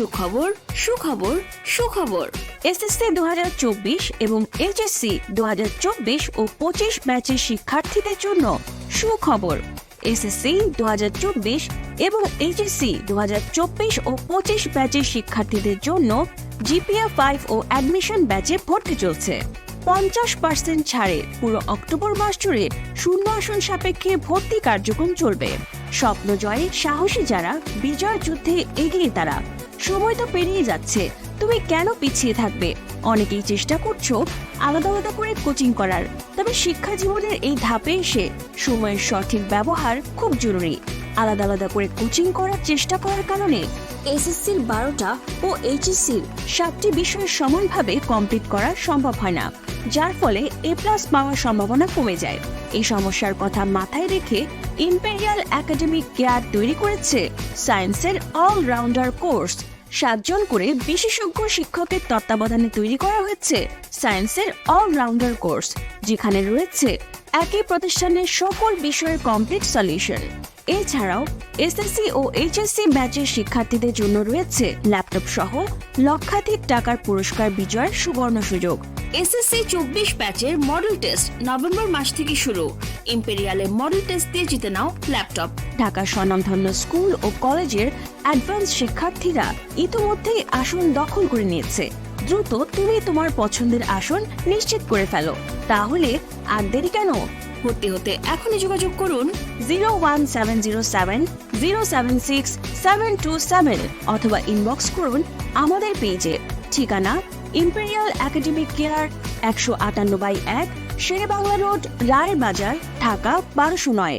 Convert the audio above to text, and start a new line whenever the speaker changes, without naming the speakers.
সুখবর সুখবর সুখবর।
এসএসসি দুহাজার চব্বিশ এবং এইচএসসি দুহাজার চব্বিশ ও পঁচিশ ব্যাচের শিক্ষার্থীদের জন্য সুখবর। এসএসসি দু হাজার চব্বিশ এবং এইচএসসি দু হাজার চব্বিশ ও পঁচিশ ব্যাচের শিক্ষার্থীদের জন্য জিপিএ ফাইভ ও অ্যাডমিশন ব্যাচে ভর্তি চলছে। পঞ্চাশ পার্সেন্ট ছাড়ে পুরো অক্টোবর মাস জুড়ে শূন্য আসন সাপেক্ষে ভর্তি কার্যক্রম চলবে। স্বপ্ন জয়ে সাহসী যারা, বিজয় যুদ্ধে এগিয়ে তারা। সময় তো পেরিয়ে যাচ্ছে। তুমি কেন পিছিয়ে থাকবে? অনেকেই চেষ্টা করছ আলাদা আলাদা করে কোচিং করার। তবে শিক্ষা জীবনের এই ধাপে এসে সময়ের সঠিক ব্যবহার খুব জরুরি। আলাদা আলাদা করে কোচিং করার চেষ্টা করার কারণে এসএসসির বারোটা ও এইচএসসির সাতটি বিষয় সমানভাবে কমপ্লিট করা সম্ভব হয় না, যার ফলে এ প্লাস পাওয়ার সম্ভাবনা কমে যায়। এই সমস্যার কথা মাথায় রেখে ইম্পেরিয়াল একাডেমিক কেয়ার তৈরি করেছে সায়েন্সের অলরাউন্ডার কোর্স সাতজন করে বিশেষজ্ঞ শিক্ষকের তত্ত্বাবধানে তৈরি করা হয়েছে সায়েন্সের অলরাউন্ডার কোর্স যেখানে রয়েছে একই প্রতিষ্ঠানের সকল বিষয়ের কমপ্লিট সলিউশন এছাড়াও এসএসসি ও এইচএসসি ব্যাচের শিক্ষার্থীদের জন্য রয়েছে ল্যাপটপ সহ লক্ষাধিক টাকার পুরস্কার বিজয়ের সুবর্ণ সুযোগ।
এসএসসি চব্বিশ ব্যাচের মডেল টেস্ট নভেম্বর মাস থেকে শুরু। ইম্পেরিয়ালে মডেল টেস্ট দিয়ে জিতে নাও ল্যাপটপ
ঢাকার স্বনামধন্য স্কুল ও কলেজের অ্যাডভান্স শিক্ষার্থীরা ইতোমধ্যেই আসন দখল করে নিয়েছে। দ্রুত তুমি তোমার পছন্দের আসন নিশ্চিত করে ফেলো। তাহলে আর দেরি কেন?
ভর্তি হতে এখনই যোগাযোগ করুন
zero one seven zero seven zero seven six seven two seven অথবা ইনবক্স করুন আমাদের পেজে ঠিকানা ইম্পেরিয়াল একাডেমিক কেয়ার একশো আটান্ন বাই এক শেরে বাংলা রোড রায়ের বাজার, ঢাকা বারোশো নয়।